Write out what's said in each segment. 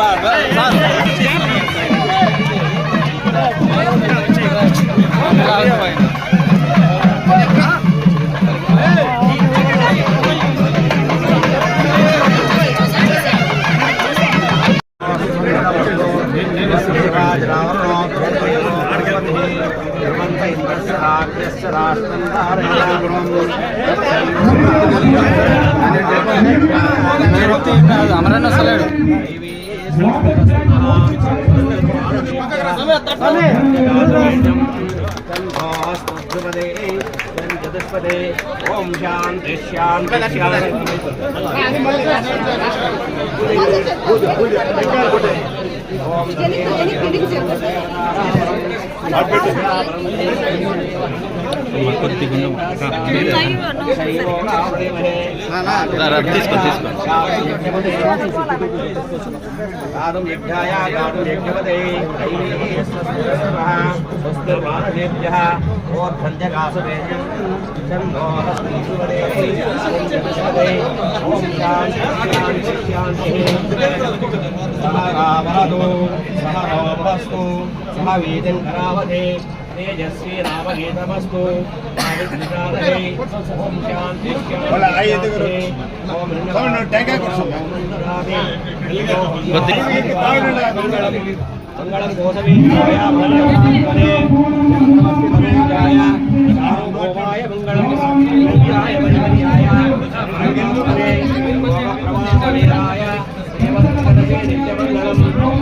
ba ba ఓం శాంతి శాంతి శాంతి తీసుకో తీసుకో గాధం యజ్ఞాయ గాధం యజ్ఞపదే స్వస్తిర్మానసేభ్యः ఓర్ధన్యకాసువేద్యం చందో హస్తీసువదే ఓం జగస్పదే ఓం శాంతి శాంతి శాంతి సహ రావరదు సహ రోమస్తు సహ వీతిం కరావతే తేజస్వీ రామగీతమస్తు ఓం శాంతి శాంతి ఓం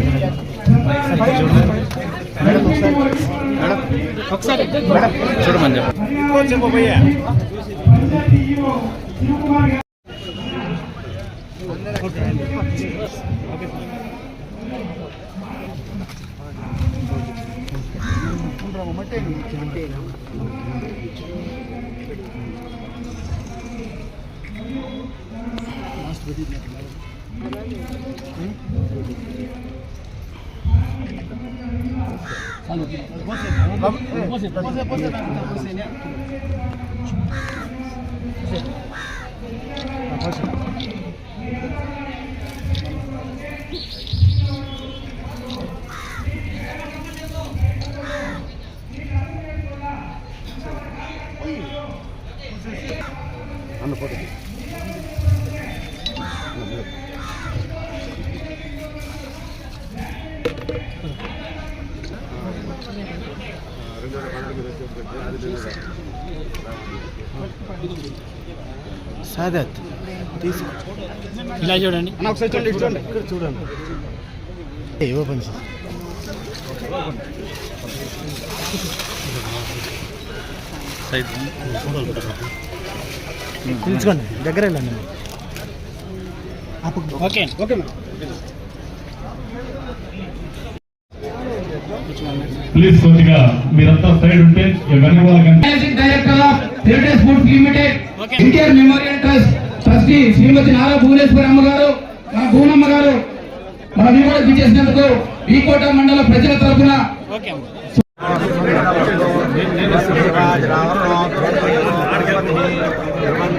గోసవీర్యాయ మంగళమాత్మనే నమస్కారాయ సార్వభౌమాయ அந்த போட்டு నేను వేస్తాను. చూడమని చెప్పు సాదత్ ఇలా చూడండి. ఒకసారి చూడండి చూడండి. ఇక్కడ చూడండి. ఓపెన్ చేసి పిలుచుకోండి దగ్గర వెళ్ళండి. ఓకే. ఓకే ప్లీజ్ కొద్దిగా మీరంతా సైడ్ ఉంటే director of heritage limited NTR memorial trust trustee Shrimati Nara Bhuvaneswari అమ్మ గారు మన భువనమ్మ గారు మన విమోచన చేసినందుకు వీకోట మండల ప్రజల తరపున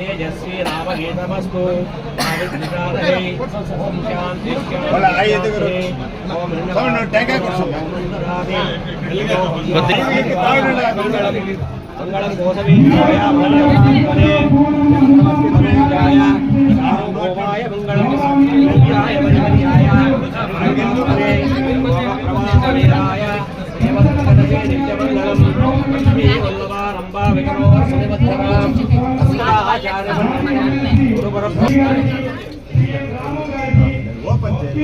తేజస్వి రామగీతమస్తు ఓం శాంతి మంగళం కోసవీర్యాయ మంగళం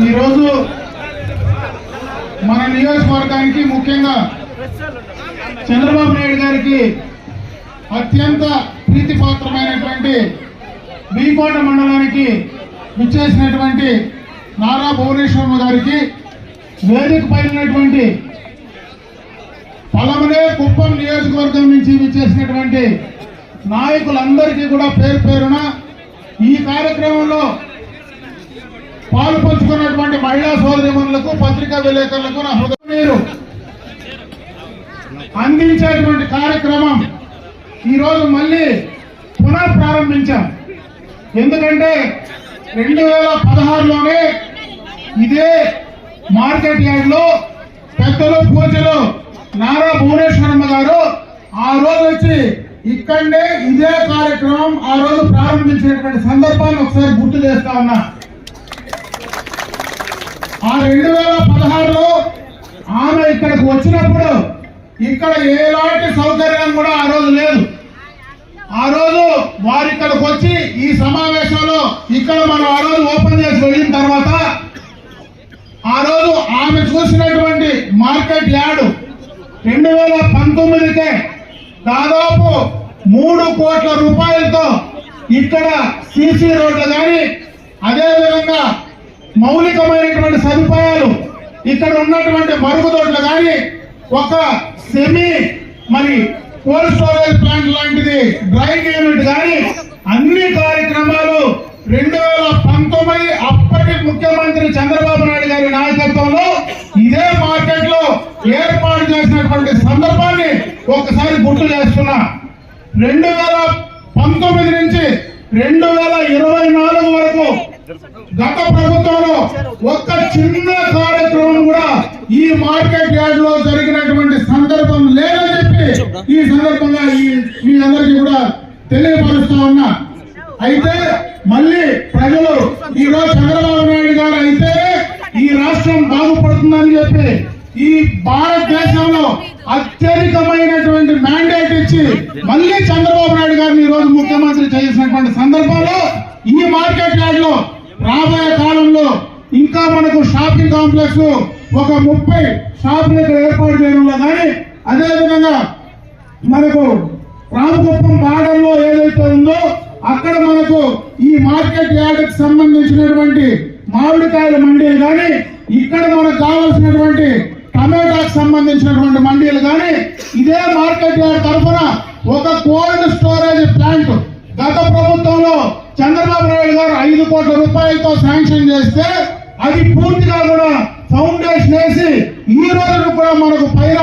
ఈరోజు మన నియోజకవర్గానికి ముఖ్యంగా చంద్రబాబు నాయుడు గారికి అత్యంత ప్రీతిపాత్రమైనటువంటి బీకోట మండలానికి విచ్చేసినటువంటి నారా భువనేశ్వరమ్మ గారికి వేదిక పైనటువంటి పలమనే కుప్పం నియోజకవర్గం నుంచి విచ్చేసినటువంటి నాయకులందరికీ కూడా పేరు పేరున ఈ కార్యక్రమంలో పాలు పంచుకున్నటువంటి మహిళా సోదరిమణులకు పత్రికా విలేకరులకు నా హృదయం అందించేటువంటి కార్యక్రమం ఈరోజు మళ్ళీ పునః ప్రారంభించాం. ఎందుకంటే రెండు వేల పదహారులోనే ఇదే మార్కెట్ యార్డ్లో పెద్దలు పూజలు నారా భువనేశ్వరమ్మ గారు ఆ రోజు వచ్చి ఇక్కడనే ఇదే కార్యక్రమం ఆ రోజు ప్రారంభించినటువంటి సందర్భాన్ని ఒకసారి గుర్తు చేస్తా ఉన్నా. ఆ రెండు వేల పదహారులో ఆమె ఇక్కడికి వచ్చినప్పుడు ఇక్కడ ఎలాంటి సౌకర్యం కూడా ఆ రోజు లేదు. ఆ రోజు వారు ఇక్కడికి వచ్చి ఈ సమావేశంలో ఇక్కడ మనం ఆ రోజు ఓపెన్ చేసి వెళ్ళిన తర్వాత ఆ రోజు ఆమె చూసినటువంటి మార్కెట్ యార్డు రెండు వేల పంతొమ్మిదికే దాదాపు మూడు కోట్ల రూపాయలతో ఇక్కడ సీసీ రోడ్లు కానీ అదేవిధంగా మౌలికమైనటువంటి సదుపాయాలు ఇక్కడ ఉన్నటువంటి మరుగుదొడ్లు కానీ ఒక సెమీ మరి కోల్డ్ స్టోరేజ్ ప్లాంట్ లాంటిది డ్రైవింగ్ యూనిట్ కానీ అన్ని కార్యక్రమాలు రెండు వేల పంతొమ్మిది అప్పటి ముఖ్యమంత్రి చంద్రబాబు నాయుడు గారి నాయకత్వంలో ఇదే మార్కెట్లో ఏర్పాటు చేసినటువంటి సందర్భాన్ని ఒకసారి గుర్తు చేస్తున్నా. రెండు వేల పంతొమ్మిది నుంచి రెండు వేల ఇరవై నాలుగు వరకు గత ప్రభుత్వంలో ఒక్క చిన్న కార్యక్రమం కూడా ఈ మార్కెట్ యార్డ్లో జరిగినటువంటి సందర్భం లేదని చెప్పి ఈ సందర్భంగా మీ అందరికీ కూడా తెలియపరుస్తా ఉన్నా. అయితే మళ్ళీ ప్రజలు ఈ రోజు చంద్రబాబు నాయుడు గారు అయితే ఈ రాష్ట్రం బాగుపడుతుందని చెప్పి ఈ భారతదేశంలో అత్యధికమైనటువంటి మ్యాండేట్ ఇచ్చి మళ్ళీ చంద్రబాబు నాయుడు గారిని ఈ రోజు ముఖ్యమంత్రి చేసినటువంటి సందర్భంలో ఈ మార్కెట్ యార్డ్లో రాబోయే కాలంలో ఇంకా మనకు షాపింగ్ కాంప్లెక్స్ ఒక ముప్పై షాపులు ఇక్కడ ఏర్పాటు చేయడంలో కానీ అదేవిధంగా మనకు రామకుప్పం బార్డర్లో ఏదైతే ఉందో అక్కడ మనకు ఈ మార్కెట్ యార్డ్కి సంబంధించినటువంటి మామిడికాయల మండీలు కానీ ఇక్కడ మనకు కావాల్సినటువంటి టమాటాకు సంబంధించినటువంటి మండీలు కానీ ఇదే మార్కెట్ యార్డ్ తరఫున ఒక కోల్డ్ స్టోరేజ్ ప్లాంట్ గత ప్రభుత్వంలో చంద్రబాబు నాయుడు గారు ఐదు కోట్ల రూపాయలతో శాంక్షన్ చేస్తే అది పూర్తిగా కూడా ఫౌండేషన్ వేసి ఈ రోజు కూడా మనకు పైన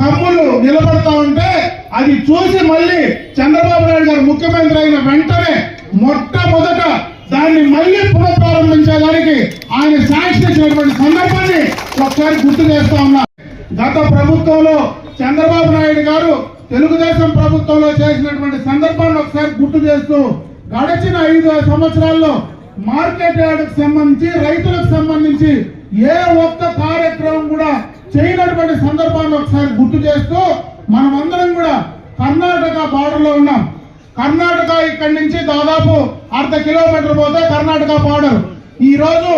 కమ్ములు నిలబడతా ఉంటే అది చూసి మళ్ళీ చంద్రబాబు నాయుడు గారు ముఖ్యమంత్రి అయిన వెంటనే మొట్టమొదట దాన్ని మళ్ళీ పునఃప్రారంభించడానికి ఆయన శాంక్షన్ ఇచ్చినటువంటి సందర్భాన్ని ఒకసారి గుర్తు చేస్తా ఉన్నా. గత ప్రభుత్వంలో చంద్రబాబు నాయుడు గారు తెలుగుదేశం ప్రభుత్వంలో చేసినటువంటి సందర్భాన్ని ఒకసారి గుర్తు చేస్తూ గడిచిన ఐదు సంవత్సరాల్లో మార్కెట్ యార్డ్కి సంబంధించి రైతులకు సంబంధించి ఏ ఒక్క కార్యక్రమం కూడా చేయనటువంటి సందర్భాన్ని ఒకసారి గుర్తు చేస్తూ మనమందరం కూడా కర్ణాటక బార్డర్లో ఉన్నాం. కర్ణాటక ఇక్కడి నుంచి దాదాపు అర్ధ కిలోమీటర్ పోతే కర్ణాటక బార్డర్. ఈరోజు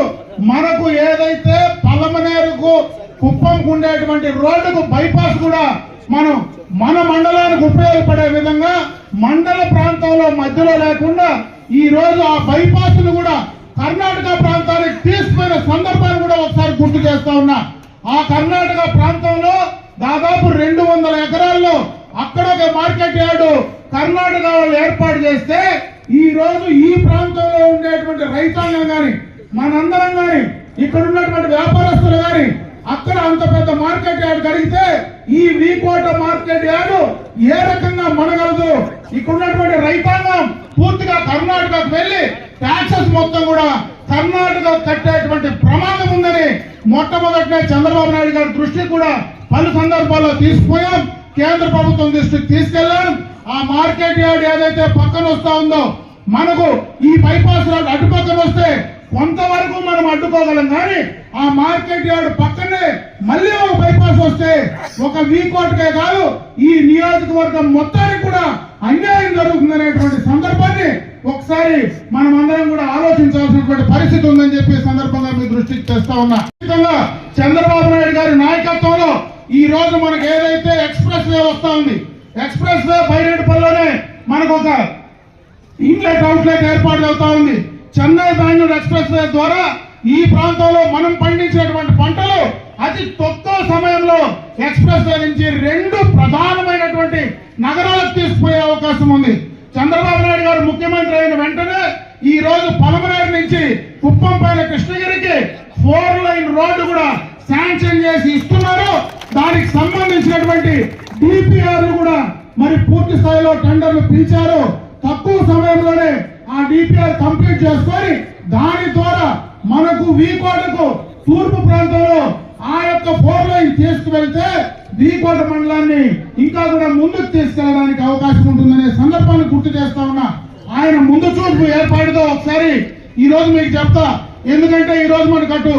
మనకు ఏదైతే పలమనేరుకు కుప్పంకు ఉండేటువంటి రోడ్డుకు బైపాస్ కూడా మనం మన మండలానికి ఉపయోగపడే విధంగా మండల ప్రాంతంలో మధ్యలో లేకుండా ఈ రోజు ఆ బైపాస్ను కూడా కర్ణాటక ప్రాంతానికి తీసుకున్న సందర్భాన్ని కూడా ఒకసారి గుర్తు చేస్తా ఉన్నా. ఆ కర్ణాటక ప్రాంతంలో దాదాపు రెండు వందల ఎకరాల్లో అక్కడ ఒక మార్కెట్ యార్డు కర్ణాటక వాళ్ళు ఏర్పాటు చేస్తే ఈ రోజు ఈ ప్రాంతంలో ఉండేటువంటి రైతాంగం కానీ మనందరం కానీ ఇక్కడ ఉన్నటువంటి వ్యాపారస్తులు కానీ అక్కడ అంత పెద్ద మార్కెట్ యార్డ్ కలిగితే ఈ వీకోట మార్కెట్ యార్డ్ ఏ రకంగా మనగలదు? ఇక్కడ ఉన్నటువంటి రైతాంగం పూర్తిగా కర్ణాటకకు వెళ్ళి ట్యాక్సెస్ మొత్తం కూడా కర్ణాటక కట్టేటువంటి ప్రమాదం ఉందని మొట్టమొదటినే చంద్రబాబు నాయుడు గారి దృష్టి కూడా పలు సందర్భాల్లో తీసుకుపోయాం. కేంద్ర ప్రభుత్వం దృష్టికి తీసుకెళ్ళాం ఆ మార్కెట్ యార్డ్ ఏదైతే పక్కన వస్తా ఉందో మనకు ఈ బైపాస్ రోడ్ అటు పక్కన వస్తే కొంతవరకు మనం అడ్డుకోగలం. కానీ ఆ మార్కెట్ యార్డ్ పక్కన మళ్ళీ ఒక బైపాస్ వస్తే ఒక వీకోట్కే కాదు ఈ నియోజకవర్గం మొత్తానికి కూడా అన్యాయం జరుగుతుందనేటువంటి సందర్భాన్ని ఒకసారి మనం అందరం కూడా ఆలోచించాల్సినటువంటి పరిస్థితి ఉందని చెప్పి సందర్భంగా మీ దృష్టికి తెస్తా ఉన్నా. చంద్రబాబు నాయుడు గారి నాయకత్వంలో ఈ రోజు మనకు ఏదైతే ఎక్స్ప్రెస్ వే వస్తా ఉంది ఎక్స్ప్రెస్ వే బైరేడుపల్లిలోనే మనకు ఒక ఇన్లెట్ అవుట్లెట్ ఏర్పాటు అవుతా ఉంది. చెన్నై బెంగళూరు ఎక్స్ప్రెస్ వే ద్వారా ఈ ప్రాంతంలో మనం పండించినటువంటి పంటలు అతి తక్కువ సమయంలో ఎక్స్ప్రెస్ వే నుంచి రెండు ప్రధానమైనటువంటి నగరాలకు తీసుకుపోయే అవకాశం ఉంది. చంద్రబాబు నాయుడు గారు ముఖ్యమంత్రి అయిన వెంటనే ఈ రోజు పలమనేరు నుంచి కుప్పం పైన కృష్ణగిరికి ఫోర్ లైన్ రోడ్డు కూడా శాంక్షన్ చేసి ఇస్తున్నారు. దానికి సంబంధించినటువంటి డిపిఆర్ కూడా మరి పూర్తి స్థాయిలో టెండర్లు పిలిచారు. తక్కువ సమయంలోనే ఆ డిపిఆర్ కంప్లీట్ చేసుకొని దాని ద్వారా మనకు వీకోటకు తూర్పు ప్రాంతంలో ఆ యొక్క ఫోర్ లైన్ తీసుకువెళ్తే వీకోట మండలాన్ని ఇంకా కూడా ముందుకు తీసుకెళ్ళడానికి అవకాశం ఉంటుందనే సందర్భాన్ని గుర్తు చేస్తా ఉన్నా. ఆయన ముందు చూపు ఏర్పాటుతో ఒకసారి ఈ రోజు మీకు చెప్తా. ఎందుకంటే ఈ రోజు మనకు అటు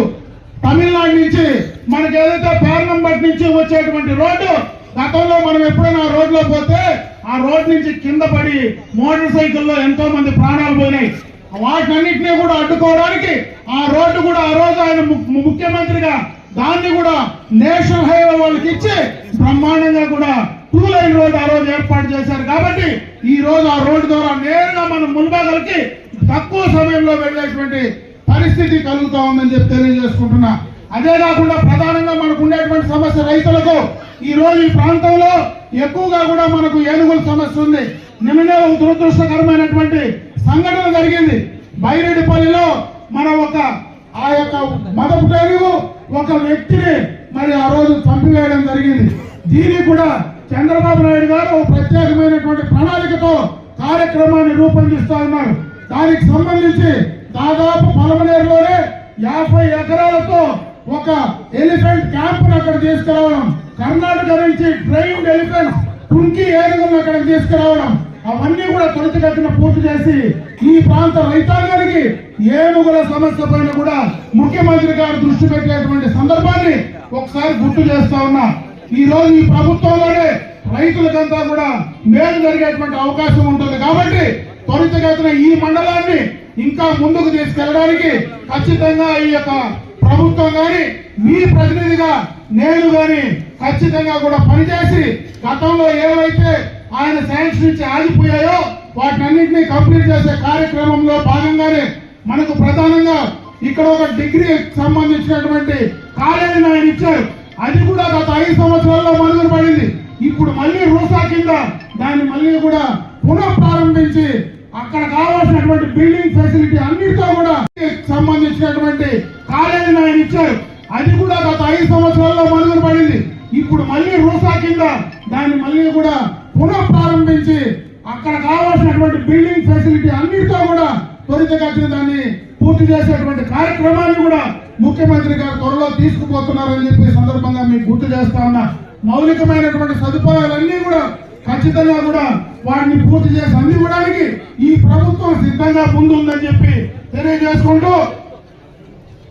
తమిళనాడు నుంచి మనకి ఏదైతే పేర్నంబట్ నుంచి వచ్చేటువంటి రోడ్డు గతంలో మనం ఎప్పుడైనా ఆ రోడ్లో పోతే ఆ రోడ్ నుంచి కింద పడి మోటార్ సైకిల్లో ఎంతో మంది ప్రాణాలు పోయినాయి. వాటన్నిటినీ కూడా అడ్డుకోవడానికి ఆ రోడ్డు కూడా ఆ రోజు ఆయన ముఖ్యమంత్రిగా దాన్ని కూడా నేషనల్ హైవే వాళ్ళకి ఇచ్చి బ్రహ్మాండంగా కూడా టూ లైన్ రోడ్ ఆ రోజు ఏర్పాటు చేశారు. కాబట్టి ఈ రోజు ఆ రోడ్డు ద్వారా నేరుగా మనం ముల్బాగలకి తక్కువ సమయంలో వెళ్ళేటువంటి పరిస్థితి కలుగుతా ఉందని చెప్పి తెలియజేసుకుంటున్నా. అదే కాకుండా ప్రధానంగా మనకు ఉండేటువంటి సమస్య రైతులకు ఈ రోజు ఈ ప్రాంతంలో ఎక్కువగా కూడా మనకు ఏనుగుల సమస్య ఉంది. నిన్ననే ఒక దురదృష్టకరమైనటువంటి సంఘటన జరిగింది. బైరెడ్డిపల్లిలో మన ఒక ఆ యొక్క మదపు టేనుగు ఒక వ్యక్తిని మరి ఆ రోజు చంపివేయడం జరిగింది. దీనికి కూడా చంద్రబాబు నాయుడు గారు ఒక ప్రత్యేకమైనటువంటి ప్రణాళికతో కార్యక్రమాన్ని రూపొందిస్తా ఉన్నారు. దానికి సంబంధించి దాదాపు పలమనేరులోనే యాభై ఎకరాలతో ఒక ఎలిఫెంట్ క్యాంప్ అక్కడ తీసుకురావడం కర్ణాటక నుంచి ట్రైన్డ్ ఎలిఫెంట్ కుంకి ఏనుగులను అక్కడికి తీసుకురావడం అవన్నీ కూడా త్వరితగతిన పూర్తి చేసి ఈ ప్రాంత రైతాంగానికి ఏనుగుల సమస్య పైన కూడా ముఖ్యమంత్రి గారు దృష్టి పెట్టేటువంటి సందర్భాన్ని ఒకసారి గుర్తు చేస్తా ఉన్నా. ఈ రోజు ఈ ప్రభుత్వంలోనే రైతులకంతా కూడా మేలు జరిగేటువంటి అవకాశం ఉంటుంది కాబట్టి త్వరితగతిన ఈ మండలాన్ని ఇంకా ముందుకు తీసుకెళ్ళడానికి ఖచ్చితంగా ఈ యొక్క ప్రభుత్వం గాని మీ ప్రతినిధిగా నేను గాని ఖచ్చితంగా కూడా పనిచేసి గతంలో ఏవైతే ఆయన శాంక్షన్ ఇచ్చి ఆగిపోయాయో వాటినన్నింటినీ కంప్లీట్ చేసే కార్యక్రమంలో భాగంగానే మనకు ప్రధానంగా ఇక్కడ ఒక డిగ్రీ సంబంధించినటువంటి కాలేజీని ఆయన ఇచ్చారు. అది కూడా గత ఐదు సంవత్సరాల్లో మరుగున పడింది. ఇప్పుడు మళ్ళీ రూసా కింద దాన్ని మళ్ళీ కూడా పునఃప్రారంభించి అక్కడ కావాల్సినటువంటి బిల్డింగ్ ఫెసిలిటీ అన్నిటితో కూడా సంబంధించినటువంటి కాలేజీని ఆయన ఇచ్చారు. అది కూడా గత ఐదు సంవత్సరాల్లో మరుగున పడింది. ఇప్పుడు మళ్ళీ రూసా కింద దాన్ని మళ్ళీ కూడా పునః ప్రారంభించి అక్కడ కావాల్సినటువంటి బిల్డింగ్ ఫెసిలిటీ అన్నిటితో కూడా త్వరితగతిన దాన్ని పూర్తి చేసేటువంటి కార్యక్రమాన్ని కూడా ముఖ్యమంత్రి గారు త్వరలో తీసుకుపోతున్నారని చెప్పి సందర్భంగా మీకు గుర్తు చేస్తా ఉన్నా. మౌలికమైనటువంటి సదుపాయాలన్నీ కూడా ఖచ్చితంగా కూడా వాటిని పూర్తి చేసి అందివ్వడానికి ఈ ప్రభుత్వం సిద్ధంగా ముందుందని చెప్పి తెలియజేసుకుంటూ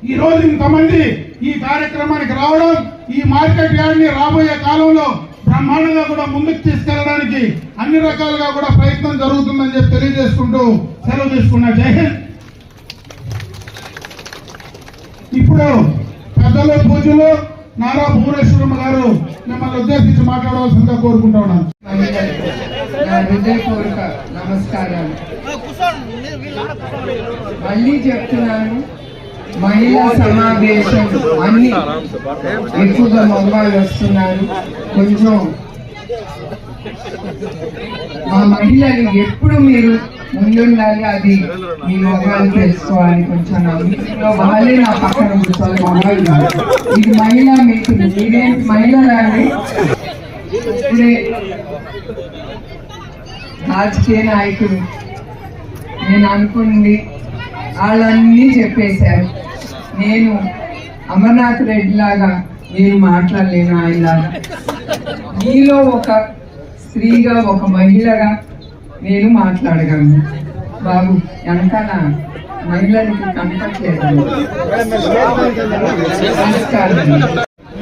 ఈ రోజు ఇంతమంది ఈ కార్యక్రమానికి రావడం ఈ మార్కెట్ యార్డ్ని రాబోయే కాలంలో బ్రహ్మాండంగా కూడా ముందుకు తీసుకెళ్ళడానికి అన్ని రకాలుగా కూడా ప్రయత్నం జరుగుతుందని చెప్పి తెలియజేసుకుంటూ సెలవు తీసుకున్నా. జై హింద్! ఇప్పుడు పెద్దలు పూజలు నారా భువనేశ్వరమ్మ గారు మిమ్మల్ని ఉద్దేశించి మాట్లాడవలసిందిగా కోరుకుంటా ఉన్నాను. నమస్కారాలు. మళ్ళీ చెప్తున్నాను. మహిళా సమావేశం అన్ని ఎక్కువగా మొబైల్ వస్తున్నారు. కొంచెం మా మహిళలు ఎప్పుడు మీరు ముందుండాలి అది మీ మొబైల్ తెలుసుకోవాలి కొంచెం వాళ్ళే నా పక్కన కూర్చోవాలి మొబైల్ కాదు. ఇది మహిళా మీకు మీరేంటి మహిళలండి ఇప్పుడే రాజకీయ నాయకులు నేను అనుకుంది వాళ్ళన్నీ చెప్పేశారు. నేను అమర్నాథ్ రెడ్డి లాగా నేను మాట్లాడలేను ఆయనలాగా మీలో ఒక స్త్రీగా ఒక మహిళగా నేను మాట్లాడగలను. బాబు వెనకాల మహిళలకి కనపట్లేదు నమస్కారం.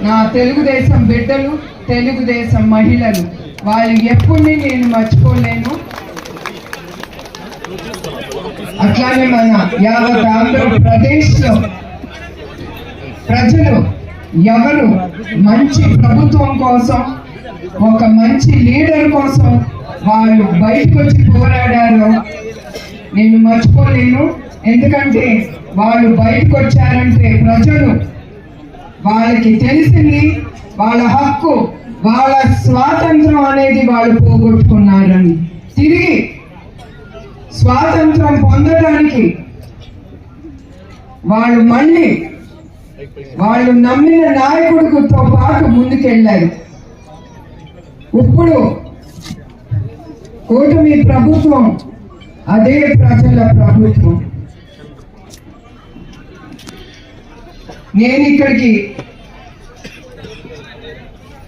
నా తెలుగుదేశం బిడ్డలు తెలుగుదేశం మహిళలు వాళ్ళు ఎప్పుడు నేను మర్చిపోలేను. అట్లానే మన యావత్ ఆంధ్రప్రదేశ్లో ప్రజలు ఎవరు మంచి ప్రభుత్వం కోసం ఒక మంచి లీడర్ కోసం వాళ్ళు బయటకు వచ్చి పోరాడారో నేను మర్చిపోలేను. ఎందుకంటే వాళ్ళు బయటకు వచ్చారంటే ప్రజలు వాళ్ళకి తెలిసింది వాళ్ళ హక్కు వాళ్ళ స్వాతంత్రం అనేది వాళ్ళు పోగొట్టుకున్నారని. తిరిగి స్వాతంత్రం పొందడానికి వాళ్ళు మళ్ళీ వాళ్ళు నమ్మిన నాయకుడితో పాటు ముందుకెళ్ళారు. ఇప్పుడు కూటమి ప్రభుత్వం అదే ప్రజల ప్రభుత్వం. నేను ఇక్కడికి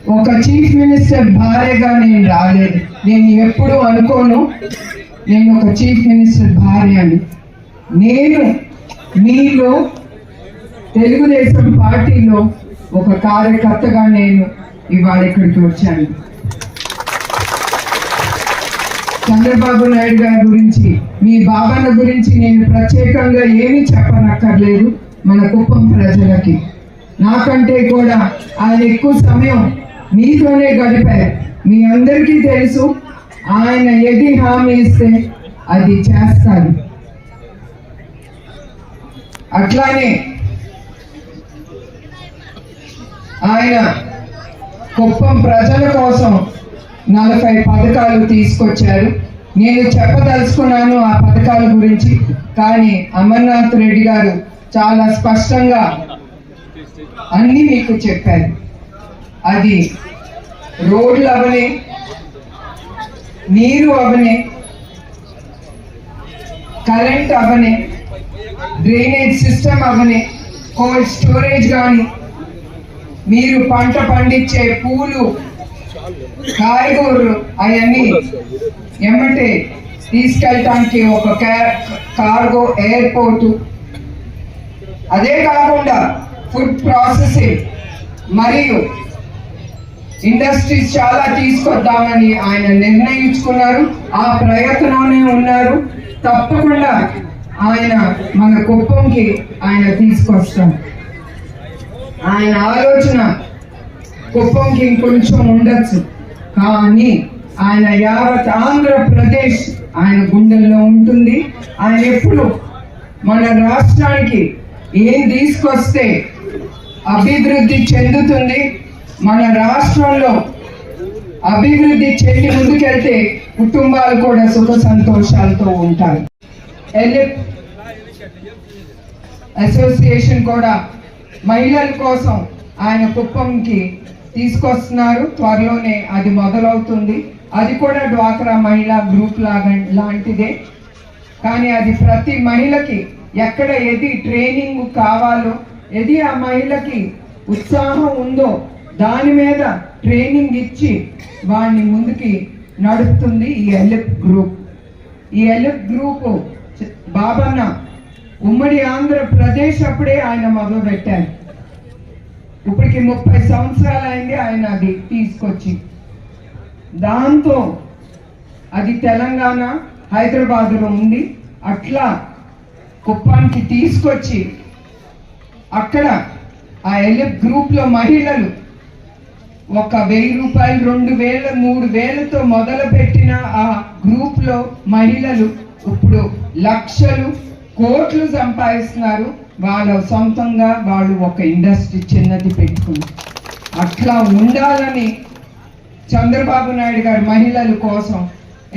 ఒక చీఫ్ మినిస్టర్ భార్యగా నేను రాలేదు. నేను ఎప్పుడు అనుకోను. నేను ఒక చీఫ్ మినిస్టర్ భార్య అని. నేను మీలో తెలుగుదేశం పార్టీలో ఒక కార్యకర్తగా నేను ఇవాళ ఇక్కడికి వచ్చాను. చంద్రబాబు నాయుడు గారి గురించి మీ బాబాల గురించి నేను ప్రత్యేకంగా ఏమీ చెప్పనక్కర్లేదు మన కుప్పం ప్రజలకి. నాకంటే కూడా ఆయన ఎక్కువ సమయం మీతోనే గడిపారు. మీ అందరికీ తెలుసు ఆయన ఏది హామీ ఇస్తే అది చేస్తారు అట్లానే ఆయన కుప్పం ప్రజల కోసం నలభై పథకాలు తీసుకొచ్చారు. నేను చెప్పదలుచుకున్నాను ఆ పథకాల గురించి కానీ అమర్నాథ్ రెడ్డి గారు చాలా స్పష్టంగా అన్ని మీకు చెప్పారు. అది రోడ్లు అవని నీరు అవనే కరెంట్ అవనే డ్రైనేజ్ సిస్టమ్ అవనే కోల్డ్ స్టోరేజ్ కానీ మీరు పంట పండించే పూలు కాయగూరలు అవన్నీ ఏమంటే తీసుకెళ్ళటానికి ఒక క్యా- కార్గో ఎయిర్పోర్టు. అదే కాకుండా ఫుడ్ ప్రాసెసింగ్ మరియు ఇండస్ట్రీస్ చాలా తీసుకొద్దామని ఆయన నిర్ణయించుకున్నారు. ఆ ప్రయత్నంలోనే ఉన్నారు. తప్పకుండా ఆయన మన కుప్పంకి ఆయన తీసుకొస్తాం ఆయన ఆలోచన కుప్పంకి ఇంకొంచెం ఉండొచ్చు. కానీ ఆయన యావత్ ఆంధ్రప్రదేశ్ ఆయన గుండెల్లో ఉంటుంది. ఆయన ఎప్పుడు మన రాష్ట్రానికి ఏం తీసుకొస్తే అభివృద్ధి చెందుతుంది? మన రాష్ట్రంలో అభివృద్ధి చెంది ముందుకెళ్తే కుటుంబాలు కూడా సుఖ సంతోషాలతో ఉంటాయి. ఎలిప్ అసోసియేషన్ కూడా మహిళల కోసం ఆయన కుప్పంకి తీసుకొస్తున్నారు. త్వరలోనే అది మొదలవుతుంది. అది కూడా డ్వాక్రా మహిళా గ్రూప్ లాగా లాంటిదే. కానీ అది ప్రతి మహిళకి ఎక్కడ ఏది ట్రైనింగ్ కావాలో ఏది ఆ మహిళకి ఉత్సాహం ఉందో దాని మీద ట్రైనింగ్ ఇచ్చి వాడిని ముందుకి నడుపుతుంది ఈ ఎల్ఎఫ్ గ్రూప్. ఈ ఎల్ఎఫ్ గ్రూప్ బాబన్న ఉమ్మడి ఆంధ్రప్రదేశ్ అప్పుడే ఆయన మొదలు పెట్టారు. ఇప్పటికి ముప్పై సంవత్సరాలు అయింది ఆయన అది తీసుకొచ్చి. దాంతో అది తెలంగాణ హైదరాబాద్లో ఉంది. అట్లా కుప్పానికి తీసుకొచ్చి అక్కడ ఆ ఎలిప్ గ్రూప్లో మహిళలు ఒక వెయ్యి రూపాయలు రెండు వేల మూడు వేలతో మొదలు పెట్టిన ఆ గ్రూప్లో మహిళలు ఇప్పుడు లక్షలు కోట్లు సంపాదిస్తున్నారు. వాళ్ళ సొంతంగా వాళ్ళు ఒక ఇండస్ట్రీ చిన్నది పెట్టుకుంది. అట్లా ఉండాలని చంద్రబాబు నాయుడు గారు మహిళల కోసం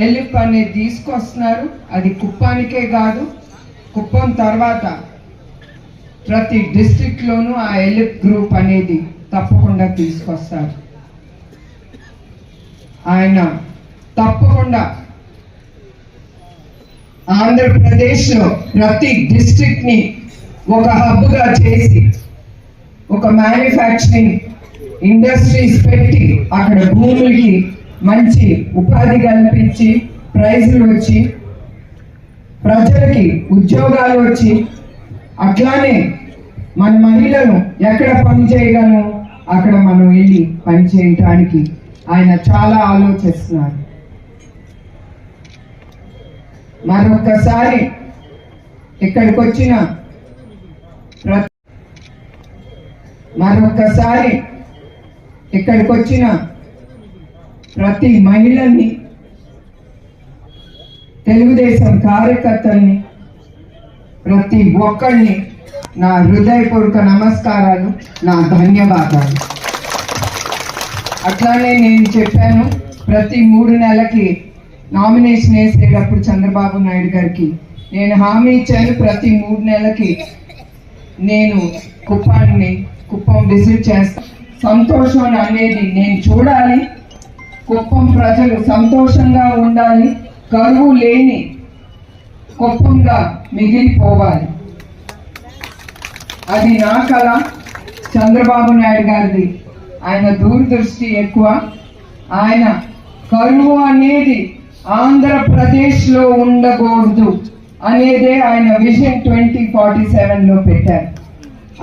ఎల్లిప్ అనేది తీసుకొస్తున్నారు. అది కుప్పానికే కాదు కుప్పం తర్వాత ప్రతి డిస్టిక్లోనూ ఆ ఎలిప్ గ్రూప్ అనేది తప్పకుండా తీసుకొస్తారు. ఆయన తప్పకుండా ఆంధ్రప్రదేశ్లో ప్రతి డిస్టిక్ని ఒక హబ్గా చేసి ఒక మ్యానుఫ్యాక్చరింగ్ ఇండస్ట్రీస్ పెట్టి అక్కడ భూములకి మంచి ఉపాధి కల్పించి ప్రైజులు వచ్చి ప్రజలకి ఉద్యోగాలు వచ్చి అట్లానే మన మహిళలు ఎక్కడ పని చేయగలను? అక్కడ మనం వెళ్ళి పని చేయటానికి ఆయన చాలా ఆలోచిస్తున్నారు. మరొక్కసారి ఇక్కడికి వచ్చిన మరొక్కసారి ఇక్కడికి వచ్చిన ప్రతి మహిళని తెలుగుదేశం కార్యకర్తల్ని ప్రతి ఒక్కరిని నా హృదయపూర్వక నమస్కారాలు నా ధన్యవాదాలు. అట్లానే నేను చెప్పాను ప్రతి మూడు నెలలకి నామినేషన్ వేసేటప్పుడు చంద్రబాబు నాయుడు గారికి. నేను హామీ ఇచ్చాను ప్రతి మూడు నెలలకి నేను కుప్పాన్ని కుప్పం విజిట్ చేస్తాను సంతోషం అనేది నేను చూడాలి. కుప్పం ప్రజలు సంతోషంగా ఉండాలి. కరువు లేని కుప్పంగా మిగిలిపోవాలి. అది నా కళ చంద్రబాబు నాయుడు గారిది. ఆయన దూరదృష్టి ఎక్కువ. ఆయన కరువు అనేది ఆంధ్రప్రదేశ్లో ఉండకూడదు అనేదే ఆయన విజన్ ట్వంటీ ఫార్టీ సెవెన్లో పెట్టారు.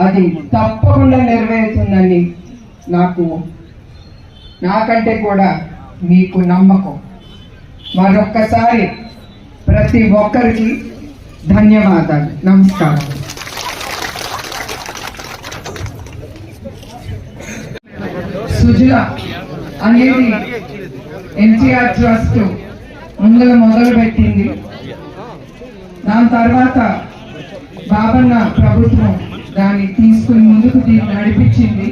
అది తప్పకుండా నెరవేరుతుందని నాకు నాకంటే కూడా మీకు నమ్మకం. మరొక్కసారి ప్రతి ఒక్కరికి ధన్యవాదాలు. నమస్కారం. సుజల అనేది ఎన్టీఆర్ ట్రస్ట్ ముందుగా మొదలు పెట్టింది దాని తర్వాత బాబన్న ప్రభుత్వం దాన్ని తీసుకుని ముందుకు దీన్ని నడిపించింది.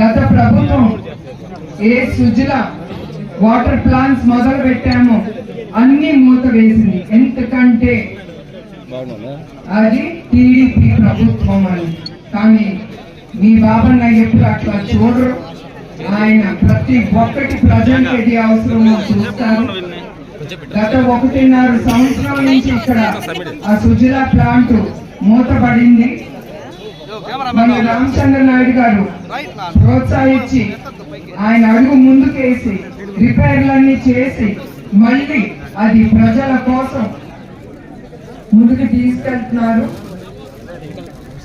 గత ప్రభుత్వం ఏ సుజల వాటర్ ప్లాంట్స్ మొదలు పెట్టామో అన్ని మూత వేసింది ఎందుకంటే అది టీడీపీ ప్రభుత్వం అని. కానీ మీ బాబన్న ఎప్పుడు అట్లా చూడరు. ఆయన ప్రతి ఒక్కటి ప్రజలకు ఏది అవసరమో చూస్తారు. గత ఒకటిన్నర సంవత్సరాల నుంచి ఇక్కడ ఆ సుజలా ప్లాంట్ మూతపడింది. మన రామచంద్ర నాయుడు గారు ప్రోత్సహించి ఆయన అడుగు ముందుకేసి రిపేర్లన్నీ చేసి మళ్ళీ అది ప్రజల కోసం ముందుకు తీసుకెళ్తున్నారు.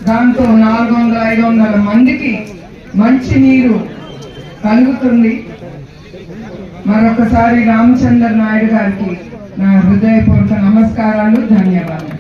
దాంతో నాలుగు వందల ఐదు వందల మందికి మంచి నీరు కలుగుతుంది. మరొకసారి రామచంద్ర నాయుడు గారికి నా హృదయపూర్వక నమస్కారాలు ధన్యవాదాలు.